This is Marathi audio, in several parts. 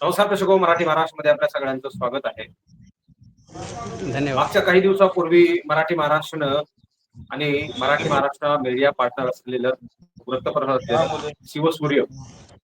नमस्कार दर्शको मराठी महाराष्ट्रमध्ये आपल्या सगळ्यांचं स्वागत आहे. धन्यवाद. मागच्या काही दिवसापूर्वी मराठी महाराष्ट्रानं आणि मराठी महाराष्ट्र मीडिया पार्टनर असलेलं वृत्तपत्र शिवसूर्य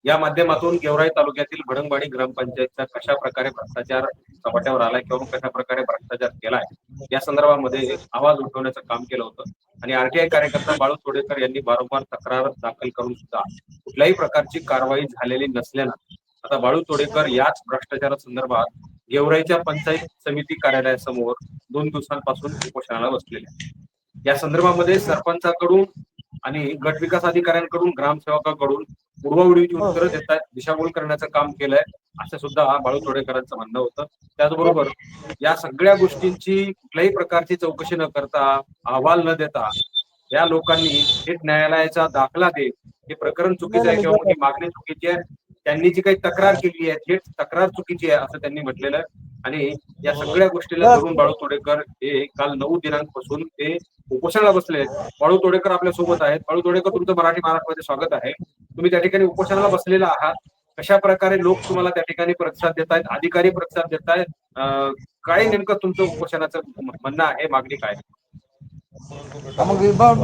या माध्यमातून गेवराई तालुक्यातील भडंगवाडी ग्रामपंचायतचा कशा प्रकारे भ्रष्टाचार चपाट्यावर आलाय किंवा कशा प्रकारे भ्रष्टाचार केलाय या संदर्भामध्ये आवाज उठवण्याचं काम केलं होतं. आणि आरटीआय कार्यकर्ता बाळू तोडेकर यांनी वारंवार तक्रार दाखल करून सुद्धा कुठल्याही प्रकारची कारवाई झालेली नसल्यानं आता बाळू तोडेकर याच भ्रष्टाचारा संदर्भात गेवराईच्या पंचायत समिती कार्यालयासमोर दोन दिवसांपासून उपोषणाला बसलेले या संदर्भामध्ये सरपंचाकडून आणि गट विकास अधिकाऱ्यांकडून ग्रामसेवकाकडून उडवाउडवीची उत्तरं देत आहेत दिशाभूल करण्याचं काम केलंय असं सुद्धा बाळू तोडेकरांचं म्हणणं होतं. त्याचबरोबर या सगळ्या गोष्टींची कुठल्याही प्रकारची चौकशी न करता अहवाल न देता या लोकांनी थेट न्यायालयाचा दाखला दे हे प्रकरण चुकीचं आहे किंवा मागणी चुकीची आहे त्यांनी जी काही तक्रार केली आहे थेट तक्रार चुकीची आहे असं त्यांनी म्हटलेलं आहे. आणि या सगळ्या गोष्टीला धरून बाळू तोडेकर हे काल नऊ दिनांकपासून ते उपोषणाला बसले आहेत. बाळू तोडेकर आपल्यासोबत आहेत. बाळू तोडेकर तुमचं मराठी महाराष्ट्रामध्ये स्वागत आहे. तुम्ही त्या ठिकाणी उपोषणाला बसलेला आहात. कशा प्रकारे लोक तुम्हाला त्या ठिकाणी प्रतिसाद देत आहेत अधिकारी प्रतिसाद देत आहेत अं, काय नेमकं तुमचं उपोषणाचं म्हणणं आहे मागणी काय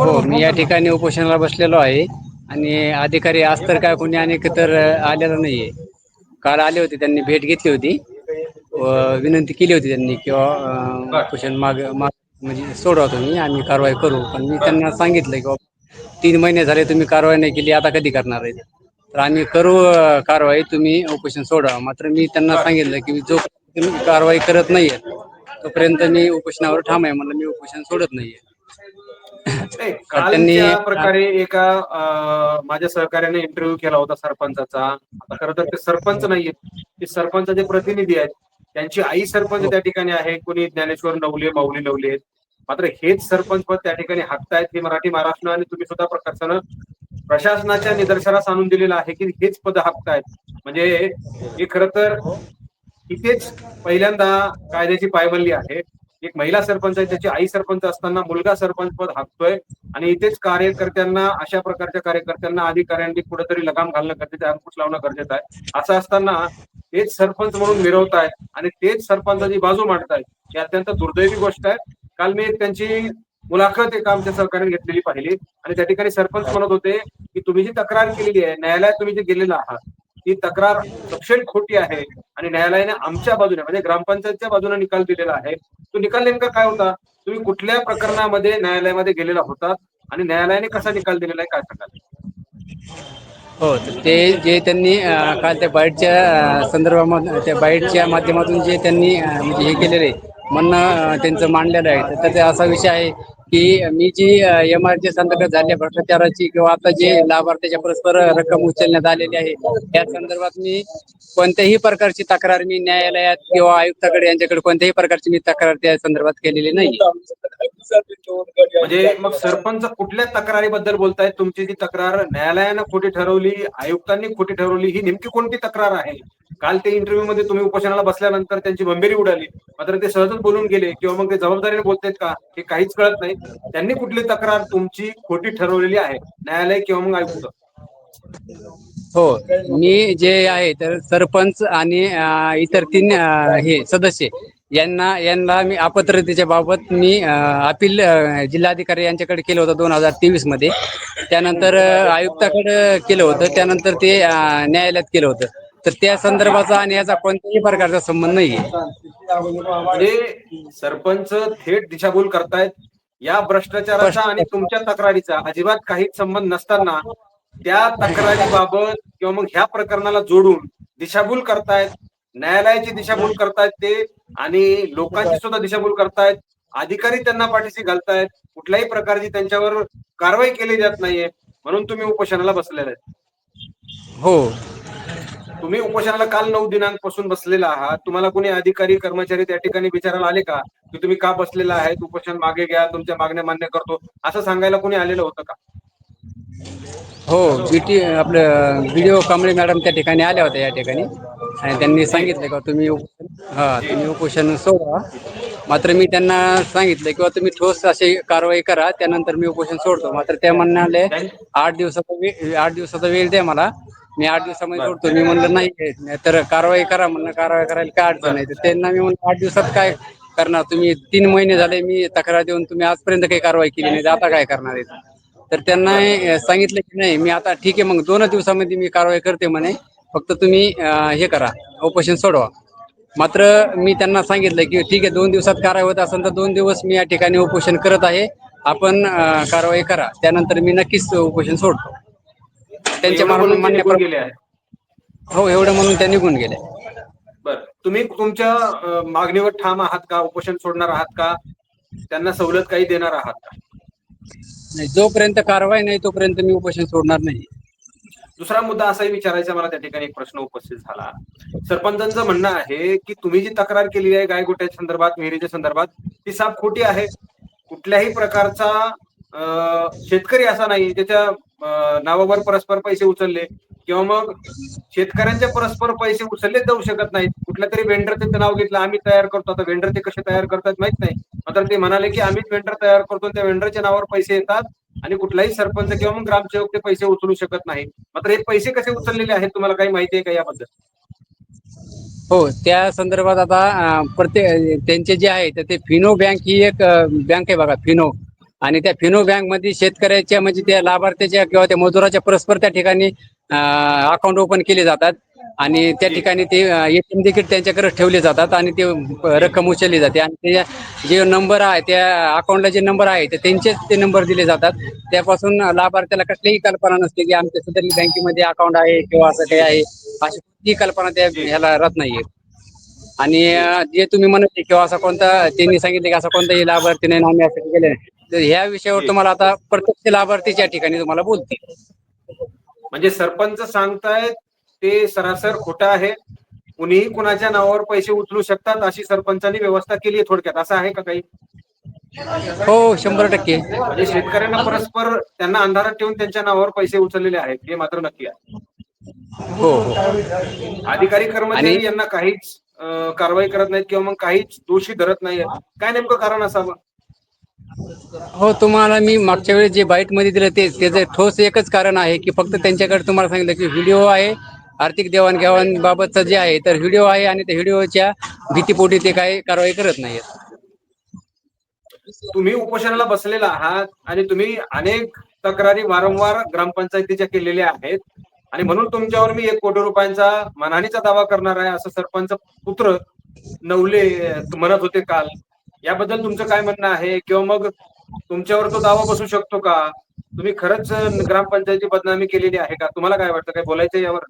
हो मी या ठिकाणी उपोषणाला बसलेलो आहे. आणि अधिकारी आज तर काय कोणी अनेक तर आलेला नाहीये. काल आले होते त्यांनी भेट घेतली होती. व विनंती केली होती त्यांनी किंवा क्वेश्चन माग माग म्हणजे सोडवा तुम्ही आम्ही कारवाई करू. पण मी त्यांना सांगितलं की बाबा, तीन महिने झाले तुम्ही कारवाई नाही केली आता कधी करणार आहे? तर आम्ही करू कारवाई तुम्ही उपोषण सोडा मात्र मी त्यांना सांगितलं की जो तुम्ही कारवाई करत नाहीये तोपर्यंत मी उपोषणावर ठाम आहे म्हणलं मी उपोषण सोडत नाहीये. त्यांनी- प्रकारे एका माझ्या सहकार्याने इंटरव्ह्यू केला होता सरपंचाचा. आता खरं तर ते सरपंच नाहीये ते सरपंचाचे प्रतिनिधी आहेत. त्यांची आई सरपंच त्या ठिकाणी आहे. कोणी ज्ञानेश्वर नवले माऊली नवले आहेत. मात्र हेच सरपंच पद त्या ठिकाणी हाकतायत हे मराठी महाराष्ट्र आणि तुम्ही सुद्धा प्रकर्षानं प्रशासनाच्या निदर्शनास आणून दिलेलं आहे की हेच पद हाकतायत. म्हणजे हे खरं तर इथेच पहिल्यांदा कायद्याची पायमल्ली आहे. एक महिला सरपंच आहे त्याची आई सरपंच असताना मुलगा सरपंच पद हाकतोय आणि इथेच कार्यकर्त्यांना अशा प्रकारच्या कार्यकर्त्यांना अधिकाऱ्यांनी कुठेतरी लगाम घालणं गरजेचं आहे अंकुश लावणं गरजेचं आहे. असं असताना तेच सरपंच म्हणून मिरवतायत आणि तेच सरपंचाची बाजू मांडतायत. ही अत्यंत दुर्दैवी गोष्ट आहे. काल मी त्यांची मुलाखत एका आमच्या सहकार्याने घेतलेली पाहिली आणि त्या ठिकाणी सरपंच म्हणत होते की तुम्ही जी तक्रार केलेली आहे न्यायालयात तुम्ही जे गेलेला आहात ती तक्रार तपशील खोटी आहे आणि न्यायालयाने आमच्या बाजूने म्हणजे ग्रामपंचायतच्या बाजूने निकाल दिलेला आहे. तो निकाल नेमका काय होता? तुम्ही कुठल्या प्रकरणामध्ये न्यायालयामध्ये गेलेला होता आणि न्यायालयाने कसा निकाल दिलेला आहे काय सांगाल? हो ते जे त्यांनी काल त्या बाईटच्या संदर्भामध्ये त्या बाईटच्या माध्यमातून जे त्यांनी म्हणजे हे केलेलं आहे म्हणणं त्यांचं मांडलेलं आहे तर त्याचा असा विषय आहे की मी जी एम आर ची संदर्भात झालेल्या भ्रष्टाचाराची किंवा आता जे लाभार्थ्याच्या परस्पर रक्कम उचलण्यात आलेली आहे त्या संदर्भात मी कोणत्याही प्रकारची तक्रार मी न्यायालयात किंवा आयुक्ताकडे यांच्याकडे कोणत्याही प्रकारची मी तक्रार त्या संदर्भात केलेली नाही. म्हणजे मग सरपंच कुठल्या तक्रारीबद्दल बोलताय तुमची जी तक्रार न्यायालयानं खोटी ठरवली आयुक्तांनी खोटी ठरवली ही नेमकी कोणती तक्रार आहे? काल ते इंटरव्ह्यू मध्ये तुम्ही उपोषणाला बसल्यानंतर त्यांची बंबेरी उडाली. मात्र ते सहजच बोलून गेले किंवा मग ते जबाबदारीने बोलतायत का? हे काहीच कळत नाही. त्यांनी कुठली तक्रार तुमची खोटी ठरवलेली आहे? न्यायालय किंवा मग आयुक्त? हो मी जे आहे तर सरपंच आणि इतर तीन हे सदस्य यांना यांना मी अपात्रतेच्या बाबत मी अपील जिल्हाधिकारी यांच्याकडे केलं होतं दोन हजार तेवीसमध्ये. त्यानंतर आयुक्ताकडे केलं होतं. त्यानंतर ते न्यायालयात केलं होतं. तर त्या संदर्भाचा आणि याचा कोणत्याही प्रकारचा संबंध नाहीये. म्हणजे सरपंच थेट दिशाभूल करतायत या भ्रष्टाचाराचा आणि तुमच्या तक्रारीचा अजिबात काहीच संबंध नसताना त्या तक्रारीबाबत किंवा मग ह्या प्रकरणाला जोडून दिशाभूल करतायत न्यायालयाची दिशाभूल करतायत ते आणि लोकांची सुद्धा दिशाभूल करतायत अधिकारी त्यांना पाठीशी घालतायत कुठल्याही प्रकारची त्यांच्यावर कारवाई केली जात नाहीये म्हणून तुम्ही उपोषणाला बसलेले आहेत. हो. तुम्ही उपोषणाला काल नऊ दिनांकपासून बसलेला आहात. तुम्हाला कोणी अधिकारी कर्मचारी त्या ठिकाणी विचारायला आले का? की तुम्ही का बसलेला आहेत? उपोषण मागे घ्या तुमच्या मागण्या मान्य करतो. असं सांगायला कोणी आलेलं होतं का? हो बीटी आपलं व्हिडिओ कांबळे मॅडम त्या ठिकाणी आल्या होत्या या ठिकाणी. आणि त्यांनी सांगितलं का तुम्ही हा तुम्ही उपोषण सोडा मात्र मी त्यांना सांगितलं किंवा तुम्ही ठोस अशी कारवाई करा त्यानंतर मी उपोषण सोडतो. मात्र त्या म्हणाले आठ दिवसाचा वेळ आठ दिवसाचा वेळ द्या मला. मी आठ दिवसामध्ये सोडतो मी म्हणलं नाही तर कारवाई करा म्हणलं. कारवाई करायला काय अडचण नाही तर त्यांना मी म्हणलं आठ दिवसात काय करणार? तुम्ही तीन महिने झाले मी तक्रार देऊन तुम्ही आजपर्यंत काही कारवाई केली नाही. तर आता काय करणार आहे? तर त्यांना सांगितलं की नाही मी आता ठीक आहे. मग दोन दिवसामध्ये मी कारवाई करते म्हणे. फक्त तुम्ही हे करा. ऑपरेशन सोडवा. मात्र मी त्यांना सांगितलं की ठीक आहे दोन दिवसात कारवाई होत असेल तर दोन दिवस मी या ठिकाणी उपोषण करत आहे. आपण कारवाई करा. त्यानंतर मी नक्कीच उपोषण सोडतो. त्यांच्या मान्य गेले हो एवढं म्हणून त्या निघून गेले. बरं. तुम्ही तुमच्या मागणीवर ठाम आहात का? उपोषण सोडणार आहात का? त्यांना सवलत काही देणार आहात का? नाही, जोपर्यंत कारवाई नाही तोपर्यंत मी उपोषण सोडणार नाही. दुसरा मुद्दा असाही विचारायचा मला त्या ठिकाणी एक प्रश्न उपस्थित झाला. सरपंचांचं म्हणणं आहे की तुम्ही जी तक्रार केली आहे गायगोट्याच्या संदर्भात विहिरीच्या संदर्भात ती साफ खोटी आहे. कुठल्याही प्रकारचा शेतकरी असा नाही ज्याच्या नावावर परस्पर पैसे उचलले किंवा मग शेतकऱ्यांचे परस्पर पैसे उचलले जाऊ शकत नाहीत. कुठल्या तरी वेंडर ते नाव घेतलं आम्ही तयार करतो. आता वेंडर ते कसे तयार करतात माहीत नाही. मात्र ते म्हणाले की आम्हीच वेंडर तयार करतो त्या वेंडरच्या नावावर पैसे येतात आणि कुठलाही सरपंच किंवा मग ग्रामसेवक ते पैसे उचलू शकत नाही. मात्र हे पैसे कसे उचललेले आहेत तुम्हाला काही माहिती आहे का याबद्दल? हो त्या संदर्भात आता प्रत्येक त्यांचे जे आहे तर ते फिनो बँक ही एक बँक आहे बघा फिनो. आणि त्या फिनो बँकमध्ये शेतकऱ्याच्या म्हणजे त्या लाभार्थ्याच्या किंवा त्या मजुराच्या परस्पर त्या ठिकाणी अकाउंट ओपन केले जातात. आणि त्या ठिकाणी ते एटीएम देखील त्यांच्याकडे ठेवले जातात आणि ते रक्कम उचलली जाते. आणि ते जे नंबर आहे त्या अकाउंटला जे नंबर आहे ते त्यांचेच ते नंबर दिले जातात. त्यापासून लाभार्थ्याला कसलीही कल्पना नसते की आमच्या सदरी बँकेमध्ये अकाउंट आहे किंवा असं काही आहे. अशी कोणतीही कल्पना त्या ह्याला राहत नाहीये. आणि जे तुम्ही म्हणत किंवा असा कोणता त्यांनी सांगितलं की असा कोणताही लाभार्थी नाही आम्ही असं केलं नाही. तर ह्या विषयावर तुम्हाला आता प्रत्यक्ष लाभार्थीच्या ठिकाणी तुम्हाला बोलतील. म्हणजे सरपंच सांगतायत ते सरासर खोटं आहे. कुणीही कुणाच्या नावावर पैसे उचलू शकतात अशी सरपंचांनी व्यवस्था केली आहे थोडक्यात. असं आहे का काही? हो शंभर टक्के. म्हणजे शेतकऱ्यांना परस्पर त्यांना अंधारात ठेवून त्यांच्या नावावर पैसे उचललेले आहेत हे मात्र नक्की आहे. हो हो. अधिकारी कर्मचारी आणि- यांना काहीच अं, कारवाई करत नाहीत किंवा मग काहीच दोषी धरत नाहीये काय नेमकं कारण असावं? हो तुम्हाला मी मागच्या वेळेस जे बाईटमध्ये दिलं ते त्याचं ठोस एकच कारण आहे की फक्त त्यांच्याकडे तुम्हाला सांगितलं की व्हिडिओ आहे आर्थिक देवाणघेवाण बाबतचा जे आहे तर व्हिडिओ आहे आणि त्या व्हिडिओच्या भीतीपोटी ते काही कारवाई करत नाहीत तुम्ही उपोषणाला बसलेला आहात आणि तुम्ही अनेक तक्रारी वारंवार ग्रामपंचायतीच्या केलेल्या आहेत. आणि म्हणून तुमच्यावर मी एक कोटी रुपयांचा मानहानीचा दावा करणार आहे असं सरपंच पुत्र नवले म्हणत होते काल. याबद्दल तुमचं काय म्हणणं आहे? किंवा मग तुमच्यावर तो दावा बसू शकतो का? तुम्ही खरंच ग्रामपंचायती बदनामी केलेली आहे का? तुम्हाला काय वाटतं? काय बोलायचं यावर?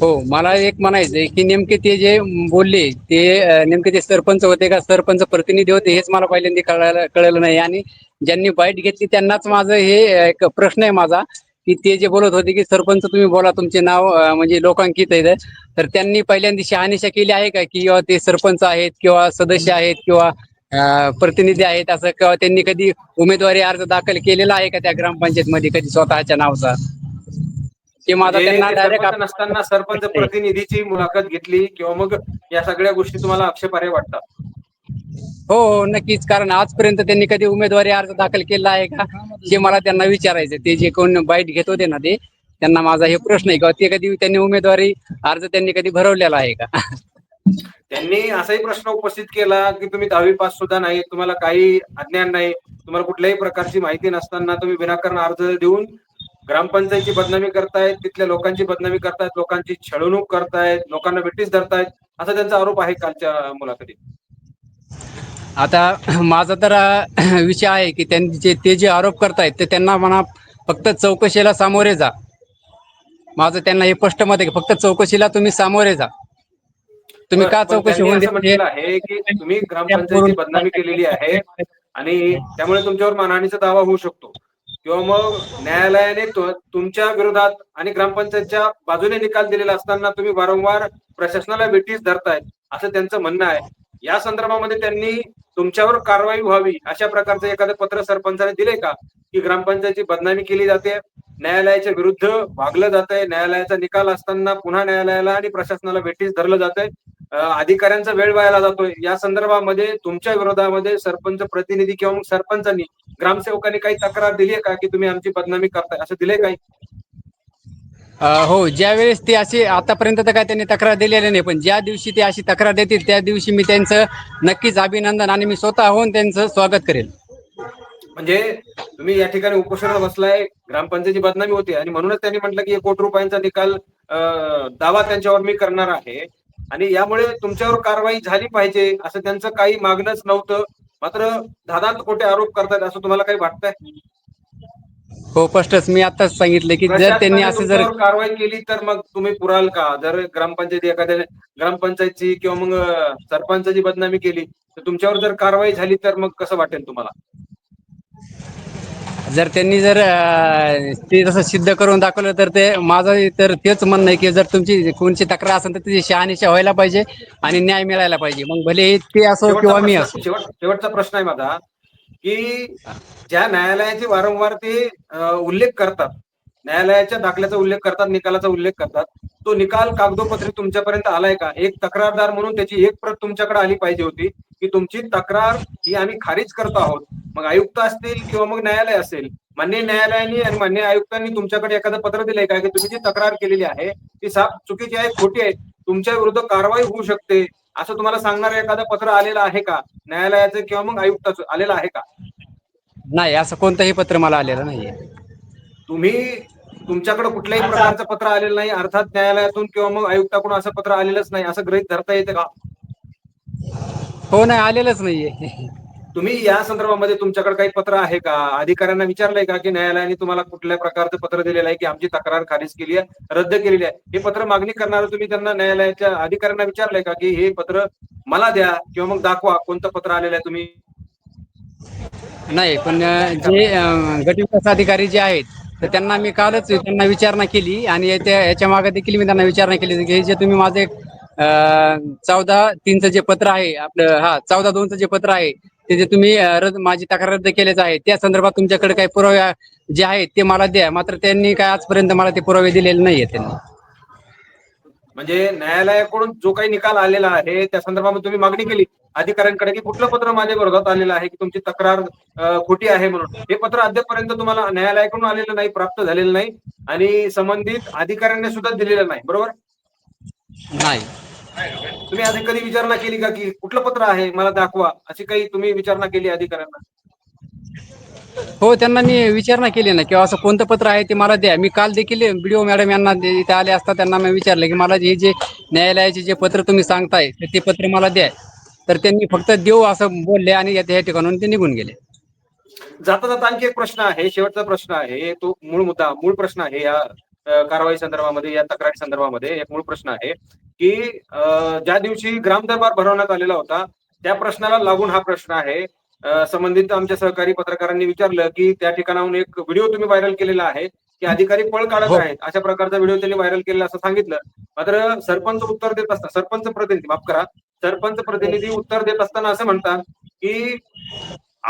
हो मला एक म्हणायचं आहे की नेमके ते जे बोलले ते नेमके ते सरपंच होते का? सरपंच प्रतिनिधी होते हेच मला पहिल्यांदा कळायला कळलं नाही. आणि ज्यांनी बाईट घेतली त्यांनाच माझं हे एक प्रश्न आहे माझा. की ते जे बोलत होते की सरपंच तुम्ही बोला तुमचे नाव म्हणजे लोकांकित आहे तर त्यांनी पहिल्यांदा शहानिशा केली आहे का? की किंवा ते सरपंच आहेत किंवा सदस्य आहेत किंवा प्रतिनिधी आहेत असं किंवा त्यांनी कधी उमेदवारी अर्ज दाखल केलेला आहे का त्या ग्रामपंचायत मध्ये कधी स्वतःच्या नावचा? नसताना सरपंच प्रतिनिधीची मुलाखत घेतली किंवा मग या सगळ्या गोष्टी तुम्हाला आक्षेपार्ह वाटतात. हो हो नक्कीच. कारण आजपर्यंत त्यांनी कधी उमेदवारी अर्ज दाखल केला आहे का हे मला त्यांना विचारायचं ते जे कोण बाईट घेत होते ना ते त्यांना माझा हे प्रश्न आहे. का ते कधी त्यांनी उमेदवारी अर्ज त्यांनी कधी भरवलेला आहे का? त्यांनी असाही प्रश्न उपस्थित केला की तुम्ही दहावी पास सुद्धा नाही तुम्हाला काही अज्ञान नाही तुम्हाला कुठल्याही प्रकारची माहिती नसताना तुम्ही विनाकारण अर्ज देऊन ग्रामपंचायतीची बदनामी करतायत तिथल्या लोकांची बदनामी करतायत लोकांची छळवणूक करतायत लोकांना ब्रिटिश धरतायत असा त्यांचा आरोप आहे कालच्या मुलाखतीत. आता माझा तर विषय आहे की त्यांनी जे ते जे आरोप करतायत ते त्यांना म्हणा फक्त चौकशीला सामोरे जा. माझं त्यांना हे स्पष्ट मत आहे की फक्त चौकशीला तुम्ही सामोरे जा. तुम्ही का चौकशी होऊन आहे की तुम्ही ग्रामपंचायतीची बदनामी केलेली आहे आणि त्यामुळे तुमच्यावर मानहानीचा दावा होऊ शकतो. किंवा मग न्यायालयाने तु- तुमच्या विरोधात आणि ग्रामपंचायतच्या बाजूने निकाल दिलेला असताना तुम्ही वारंवार प्रशासनाला वेटीस धरतायत असं त्यांचं म्हणणं आहे. या संदर्भामध्ये त्यांनी तुमच्यावर कारवाई व्हावी अशा प्रकारचं एखादं पत्र सरपंचाने दिले का? की ग्रामपंचायतची बदनामी केली जाते न्यायालयाच्या विरुद्ध वागलं जात आहे न्यायालयाचा निकाल असताना पुन्हा न्यायालयाला आणि प्रशासनाला वेटीस धरलं जात आहे अधिकाऱ्यांचा वेळ वायाला जातोय. या संदर्भामध्ये तुमच्या विरोधामध्ये सरपंच प्रतिनिधी किंवा मग सरपंचांनी ग्रामसेवकांनी काही तक्रार दिली आहे का की तुम्ही आमची बदनामी करताय? असं दिले काही? हो ज्यावेळेस ते असे आतापर्यंत तर काय त्यांनी तक्रार दिलेली नाही पण ज्या दिवशी ते अशी तक्रार देतील त्या दिवशी मी त्यांचं नक्कीच अभिनंदन आणि मी स्वतः होऊन त्यांचं स्वागत करेल. म्हणजे तुम्ही या ठिकाणी उपोषणाला बसलाय ग्रामपंचायतीची बदनामी होती आणि म्हणूनच त्यांनी म्हटलं की एक कोटी रुपयांचा निकाल दावा त्यांच्यावर मी करणार आहे. आणि यामुळे तुमच्यावर कारवाई झाली पाहिजे असं त्यांचं काही मागणंच नव्हतं. मात्र दादा खोटे आरोप करतात असं तुम्हाला काही वाटतंय? हो स्पष्टच. मी आताच सांगितलं की जर त्यांनी असं जर कारवाई केली तर मग तुम्ही पुराल का? जर ग्रामपंचायती एखाद्या ग्रामपंचायतची किंवा मग सरपंचाची बदनामी केली तर तुमच्यावर जर कारवाई झाली तर मग कसं वाटेल तुम्हाला? जर त्यांनी जर ते तसं सिद्ध करून दाखवलं तर ते माझं तर तेच म्हणणं आहे की जर तुमची कोणची तक्रार असेल तर त्याची शहानिशा व्हायला पाहिजे आणि न्याय मिळायला पाहिजे. मग भले ते असो किंवा मी असो. शेवट शेवटचा प्रश्न आहे माझा. की ज्या न्यायालयाचे वारंवार ते उल्लेख करतात न्यायालयाच्या दाखल्याचा उल्लेख करतात निकालाचा उल्लेख करतात तो निकाल कागदोपत्री तुमच्यापर्यंत आलाय का? एक तक्रारदार म्हणून त्याची एक प्रत तुमच्याकडे आली पाहिजे होती की तुमची तक्रार ही आम्ही खारिज करतो आहोत. मग आयुक्त असतील किंवा मग न्यायालय असेल मान्य न्यायालयाने आणि मान्य आयुक्तांनी तुमच्याकडे एखादं पत्र दिलंय का? की तुम्ही जी तक्रार केलेली आहे ती साफ चुकीची आहे खोटी आहे तुमच्या विरुद्ध कारवाई होऊ शकते. असं तुम्हाला सांगणारं एखादं पत्र आलेलं आहे का? न्यायालयाचं किंवा मग आयुक्ताचं आलेलं आहे का? नाही असं कोणतंही पत्र मला आलेलं नाहीये. तुम्ही तुमच्याकडे कुठल्याही प्रकारचं पत्र आलेलं नाही अर्थात न्यायालयातून किंवा मग आयुक्ताकडून असं पत्र आलेलंच नाही असं गृहित धरता येते का? हो नाही आलेलंच नाहीये. तुम्ही या संदर्भामध्ये तुमच्याकडे काही पत्र आहे का? अधिकाऱ्यांना विचारलंय का की न्यायालयाने तुम्हाला कुठल्या प्रकारचं पत्र दिलेलं आहे की आमची तक्रार खारिज केली आहे रद्द केलेली आहे? हे पत्र मागणी करणार तुम्ही त्यांना न्यायालयाच्या अधिकाऱ्यांना विचारलंय का की हे पत्र मला द्या किंवा मग दाखवा कोणतं पत्र आलेलं आहे तुम्ही? नाही पण जे गटविकास अधिकारी जे आहेत तर त्यांना मी कालच त्यांना विचारणा केली आणि याच्या मागे देखील मी त्यांना विचारणा केली. की हे जे तुम्ही माझे चौदा तीनचं जे पत्र आहे आपलं हा चौदा दोनचं जे पत्र आहे ते जे तुम्ही माझी तक्रार रद्द केलेच आहे त्या संदर्भात तुमच्याकडे काही पुरावे जे आहेत ते मला द्या मात्र त्यांनी काय आजपर्यंत मला ते पुरावे दिलेले नाहीये त्यांनी. म्हणजे न्यायालयाकडून जो काही निकाल आलेला आहे त्या संदर्भामध्ये तुम्ही मागणी केली अधिकाऱ्यांकडे की कुठलं पत्र माझ्या विरोधात आलेलं आहे की तुमची तक्रार खोटी आहे म्हणून. हे पत्र अद्यापपर्यंत तुम्हाला न्यायालयाकडून आलेलं नाही प्राप्त झालेलं नाही आणि संबंधित अधिकाऱ्यांनी सुद्धा दिलेलं नाही बरोबर? नाही. तुम्ही आधी कधी विचारणा केली का की कुठलं पत्र आहे? मला दाखवा. अशी काही तुम्ही विचारणा केली अधिकाऱ्यांना? हो त्यांना मी विचारणा केली ना किंवा असं कोणतं पत्र आहे ते मला द्या. मी काल देखील बीडीओ मॅडम यांना इथे आले असता त्यांना मी विचारलं की मला हे जे न्यायालयाचे जे पत्र तुम्ही सांगताय तर ते पत्र मला द्या. तर त्यांनी फक्त देऊ असं बोलले आणि या ठिकाणून ते निघून गेले. जाता जाता आणखी एक प्रश्न आहे शेवटचा प्रश्न आहे. तो मूळ मुद्दा मूळ प्रश्न आहे या कारवाई संदर्भामध्ये या तक्रारी संदर्भामध्ये एक मूळ प्रश्न आहे की ज्या दिवशी ग्राम दरबार भरवण्यात आलेला होता त्या प्रश्नाला लागून हा प्रश्न आहे. संबंधित आमच्या सहकारी पत्रकारांनी विचारलं की त्या ठिकाणाहून एक व्हिडिओ तुम्ही व्हायरल केलेला आहे की अधिकारी पळ काढत हो. आहेत. अशा प्रकारचा व्हिडिओ त्यांनी व्हायरल केलेला असं सांगितलं. मात्र सरपंच उत्तर देत असतात सरपंच प्रतिनिधी माफ करा सरपंच प्रतिनिधी उत्तर देत असताना असं म्हणतात की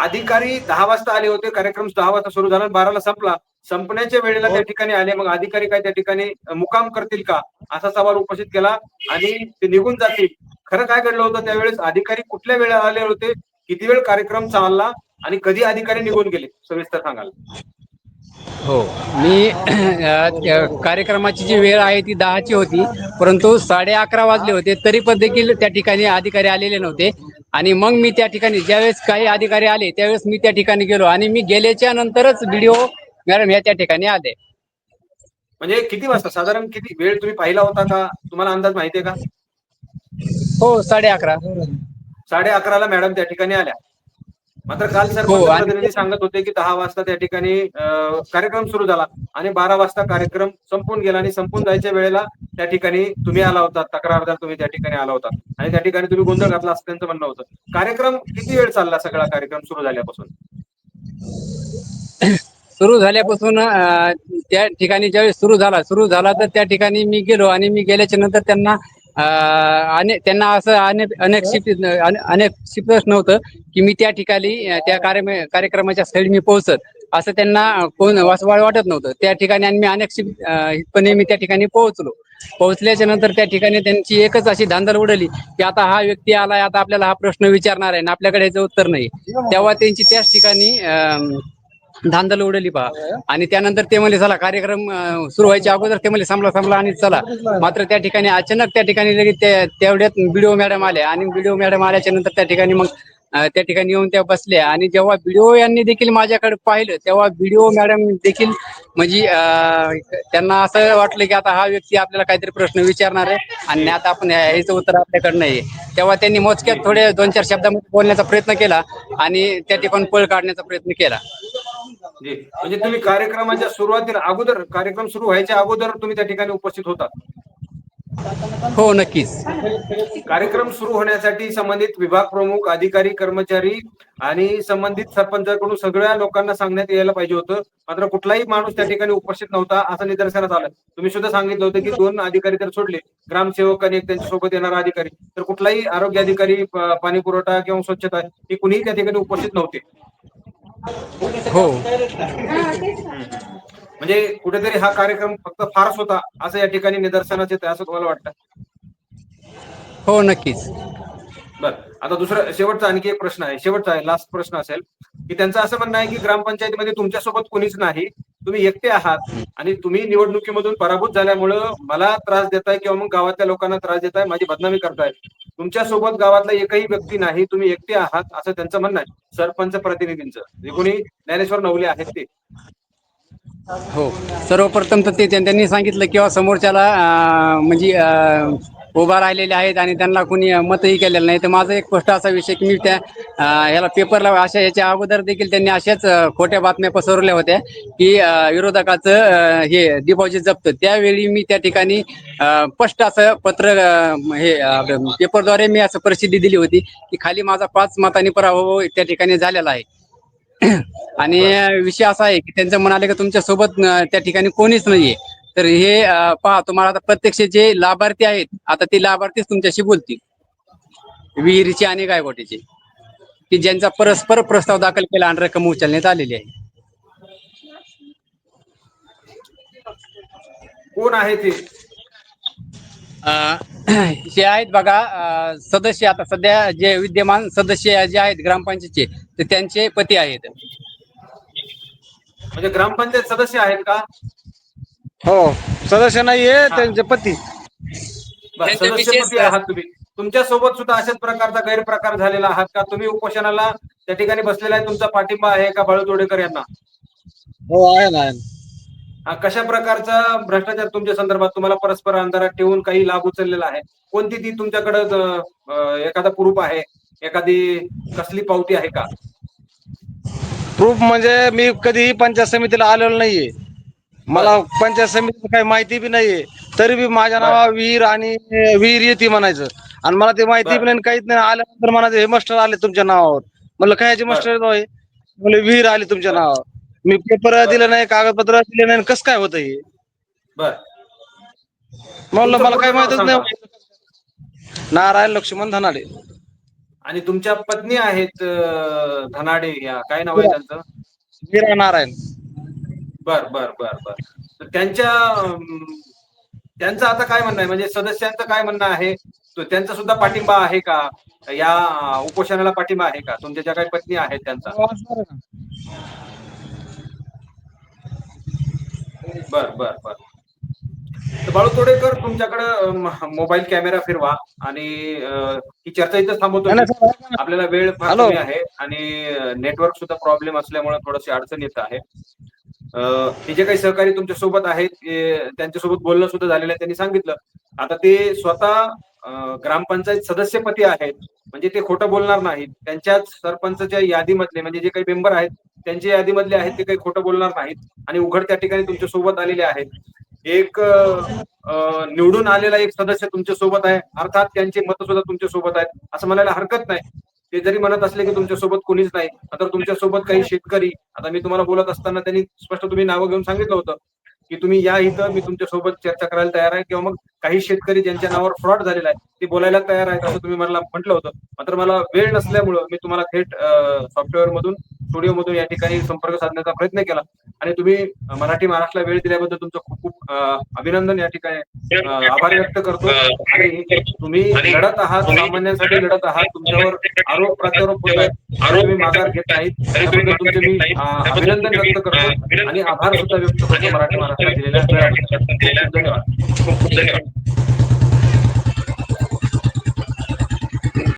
अधिकारी दहा वाजता आले होते कार्यक्रम दहा वाजता सुरू झाला बाराला संपला. संपण्याच्या वेळेला त्या ठिकाणी आले मग अधिकारी काय त्या ठिकाणी मुकाम करतील का? असा सवाल उपस्थित केला आणि ते निघून जातील. खरं काय घडलं होतं त्यावेळेस? अधिकारी कुठल्या वेळेला आले होते? किती वेळ कार्यक्रम चालला? आणि कधी अधिकारी निघून गेले? सविस्तर सांगाल. हो. मी कार्यक्रमाची जी वेळ आहे ती दहाची होती. परंतु साडे अकरा वाजले होते. तरी पण देखील त्या ठिकाणी अधिकारी आलेले नव्हते. आणि मग मी त्या ठिकाणी ज्यावेळेस काही अधिकारी आले त्यावेळेस मी त्या ठिकाणी गेलो. आणि मी गेल्याच्या नंतरच व्हिडिओ मॅडम या त्या ठिकाणी आले. म्हणजे किती वाजता? साधारण किती वेळ तुम्ही पाहिला होता का? तुम्हाला अंदाज माहिती आहे का? हो साडे अकरा. साडे अकराला मॅडम त्या ठिकाणी आल्या. मात्र काल हो, आणि- प्रतिनिधी सांगत होते की दहा वाजता त्या ठिकाणी अं, कार्यक्रम सुरू झाला आणि बारा वाजता कार्यक्रम संपून गेला आणि संपून जायच्या वेळेला त्या ठिकाणी तुम्ही आला होता तक्रारदार तुम्ही त्या ठिकाणी आला होता. आणि त्या ठिकाणी तुम्ही गोंधळ घातला असं त्यांचं म्हणणं होतं. कार्यक्रम किती वेळ चालला सगळा कार्यक्रम सुरू झाल्यापासून? सुरू झाल्यापासून त्या ठिकाणी ज्यावेळेस सुरू झाला सुरू झाला तर त्या ठिकाणी मी गेलो आणि मी गेल्याच्यानंतर त्यांना आणि त्यांना असं अनेक अनेक शिफ्ट अनेक शिफ्टच नव्हतं की मी त्या ठिकाणी त्या कार्य कार्यक्रमाच्या साईड मी पोहोचत. असं त्यांना कोण वासवाळ वाटत नव्हतं. त्या ठिकाणी आणि मी अनेक शिफ्ट मी त्या ठिकाणी पोहोचलो. पोहोचल्याच्या नंतर त्या ठिकाणी त्यांची एकच अशी धांदल उडली की आता हा व्यक्ती आलाय आता आपल्याला हा प्रश्न विचारणार आहे आणि आपल्याकडे याचं उत्तर नाही. तेव्हा त्यांची त्याच ठिकाणी अम, धांदल उडली पहा आणि त्यानंतर ते म्हणले चला कार्यक्रम सुरू व्हायच्या अगोदर ते म्हणले संपला संपला आणि चला. मात्र त्या ठिकाणी अचानक त्या ठिकाणी लगेच तेवढ्यात बीडीओ मॅडम आल्या आणि बीडीओ मॅडम आल्याच्यानंतर त्या ठिकाणी मग त्या ठिकाणी येऊन त्या बसल्या आणि जेव्हा बीडीओ यांनी देखील माझ्याकडे पाहिलं तेव्हा बीडीओ मॅडम देखील म्हणजे त्यांना असं वाटलं की आता हा व्यक्ती आपल्याला काहीतरी प्रश्न विचारणार आहे आणि आता आपण ह्याचं उत्तर आपल्याकडे नाही तेव्हा त्यांनी मोजक्यात थोडे दोन चार शब्दामध्ये बोलण्याचा प्रयत्न केला आणि त्या ठिकाणी पळ काढण्याचा प्रयत्न केला. जी. म्हणजे तुम्ही कार्यक्रमाच्या सुरुवातीला अगोदर कार्यक्रम सुरू व्हायच्या अगोदर तुम्ही त्या ठिकाणी उपस्थित होता? हो नक्कीच. कार्यक्रम सुरू होण्यासाठी संबंधित विभाग प्रमुख अधिकारी कर्मचारी आणि संबंधित सरपंचाकडून सगळ्या लोकांना सांगण्यात यायला पाहिजे होतं. मात्र कुठलाही माणूस त्या ठिकाणी उपस्थित नव्हता असं निदर्शनास आलं. तुम्ही सुद्धा सांगितलं होतं की दोन अधिकारी तर सोडले. ग्रामसेवक आणि एक त्यांच्यासोबत येणारा अधिकारी. तर कुठलाही आरोग्य अधिकारी पाणी पुरवठा किंवा स्वच्छता ही कुणीही त्या ठिकाणी उपस्थित नव्हते. हो. म्हणजे कुठेतरी हा कार्यक्रम फक्त फारच होता असं या ठिकाणी निदर्शनास येतं असं तुम्हाला वाटतं? हो नक्कीच. बर. आता दुसरा शेवटचा आणखी एक प्रश्न आहे. शेवटचा आहे लास्ट प्रश्न असेल. की त्यांचं असं म्हणणं आहे की ग्रामपंचायतीमध्ये तुमच्यासोबत कोणीच नाही. तुम्ही एकटे आहात आणि तुम्ही निवडणुकीमधून पराभूत झाल्यामुळं मला त्रास देताय किंवा मग गावातल्या लोकांना त्रास देताय माझी बदनामी करताय. तुमच्यासोबत गावातला एकही व्यक्ती नाही तुम्ही एकटे आहात असं त्यांचं म्हणणं आहे. सरपंच प्रतिनिधींचं. जे कोणी ज्ञानेश्वर नवले आहेत ते. हो. सर्वप्रथम तर ते त्यांनी सांगितलं किंवा समोरच्याला म्हणजे उभा राहिलेले आहेत आणि त्यांना कुणी मतही केलेलं नाही. तर माझा एक पोस्ट असा विषय की मी त्या ह्याला पेपरला अशा याच्या अगोदर देखील त्यांनी अशाच खोट्या बातम्या पसरवल्या होत्या की विरोधकाचं हे डिपॉझिट जप्त. त्यावेळी मी त्या ठिकाणी स्पष्ट असं पत्र हे पेपरद्वारे मी असं प्रसिद्धी दिली होती की खाली माझा पाच मतांनी पराभव त्या ठिकाणी झालेला आहे. आणि विषय असा आहे की त्यांचं म्हणाले की तुमच्यासोबत त्या ठिकाणी कोणीच नाहीये. तर हे पहा तुम्हाला आता प्रत्यक्ष जे लाभार्थी आहेत आता ते लाभार्थीच तुमच्याशी बोलतील. विहिरीचे आणि गायगोटीचे की ज्यांचा परस्पर प्रस्ताव दाखल केला आणि रक्कम उचलण्यात आलेली आहे. कोण आहे ते? जे आहेत बघा सदस्य आता सध्या जे विद्यमान सदस्य जे आहेत ग्रामपंचायतचे ते त्यांचे पती आहेत. म्हणजे ग्रामपंचायत सदस्य आहेत का? हो सदस्य नाहीये त्यांचे पती. बरं, त्यांच्या सदस्यपदी विशेष- आहात तुम्ही. तुमच्यासोबत सुद्धा अशाच प्रकारचा गैरप्रकार झालेला आहात का? तुम्ही उपोषणाला त्या ठिकाणी बसलेला आहे तुमचा पाठिंबा आहे का बाळू तोडेकर यांना? हो आहे ना आहे ना. हा, कशा प्रकारचा भ्रष्टाचार तुमच्या संदर्भात तुम्हाला परस्पर अंधारात ठेवून काही लाभ उचललेला आहे? कोणती ती तुमच्याकडं एखादा प्रूफ आहे? एखादी कसली पावती आहे का? प्रूफ म्हणजे मी कधीही पंचायत समितीला आलेलो नाहीये. मला पंचायत समितीची काही माहिती बी नाहीये. तरी बी माझ्या. नावा विहीर आणि विहीर येते म्हणायचं. आणि मला ते माहिती बी. नाही काहीच नाही. आल्यानंतर म्हणायचं हे मास्टर आले तुमच्या नावावर. म्हणलं कायचे मास्टर होय म्हणले विहीर आली तुमच्या नावावर. मी पेपर दिलं नाही कागदपत्र दिले नाही कसं काय होतं हे? म्हणलं मला काही माहितच नाही नारायण लक्ष्मण धनाडे. आणि तुमच्या पत्नी आहेत धनाडे या. काय नाव आहे त्यांचं? मीरा नारायण. बर बर बर बर. त्यांच्या त्यांचं आता काय म्हणणं आहे? म्हणजे सदस्यांचं काय म्हणणं आहे? तो त्यांचा सुद्धा पाठिंबा आहे का? या उपोषणाला पाठिंबा आहे का? तुमच्या ज्या काही पत्नी आहेत त्यांचा. बर बर बर. तर बाळू तोडेकर तुमच्याकडे मोबाईल कॅमेरा फिरवा आणि ही चर्चा इथं थांबवतो. आपल्याला वेळ फार. कमी आहे आणि नेटवर्क सुद्धा प्रॉब्लेम असल्यामुळे थोडीशी अडचण येत आहे. ते जे काही सहकारी तुमच्यासोबत आहेत त्यांच्यासोबत बोलणं सुद्धा झालेलं आहे त्यांनी सांगितलं. आता ते स्वतः ग्रामपंचायत सदस्यपती आहेत म्हणजे ते खोटं बोलणार नाहीत. त्यांच्याच सरपंचच्या यादीमधले म्हणजे जे काही मेंबर आहेत त्यांच्या यादीमधले आहेत ते काही खोटं बोलणार नाहीत आणि उघड त्या ठिकाणी तुमच्यासोबत आलेले आहेत. एक निवडून आलेला एक सदस्य तुमच्यासोबत आहे अर्थात त्यांचे मत सुद्धा तुमच्यासोबत आहेत असं म्हणायला हरकत नाही. ते जरी म्हणत असले की तुमच्यासोबत कोणीच नाही तर तुमच्यासोबत काही शेतकरी आता मी तुम्हाला बोलत असताना त्यांनी स्पष्ट तुम्ही नावं घेऊन सांगितलं होतं. की तुम्ही या इथं मी तुमच्यासोबत चर्चा करायला तयार आहे किंवा मग काही शेतकरी ज्यांच्या नावावर फ्रॉड झालेला आहे ते बोलायला तयार आहेत असं तुम्ही मला म्हटलं होतं. मात्र मला वेळ नसल्यामुळं मी तुम्हाला थेट सॉफ्टवेअर मधून स्टुडिओ मधून या ठिकाणी संपर्क साधण्याचा प्रयत्न केला. आणि तुम्ही मराठी महाराष्ट्राला वेळ दिल्याबद्दल तुमचं खूप खूप अभिनंदन या ठिकाणी आभार व्यक्त करतो. आणि तुम्ही लढत आहात सामान्यांसाठी लढत आहात तुमच्यावर आरोप प्रत्यारोप होत आहेत तुम्ही माघार घेत आहेत त्याबद्दल तुमचे मी अभिनंदन व्यक्त करतो आणि आभार सुद्धा व्यक्त करतो मराठी महाराष्ट्र दिलेल्या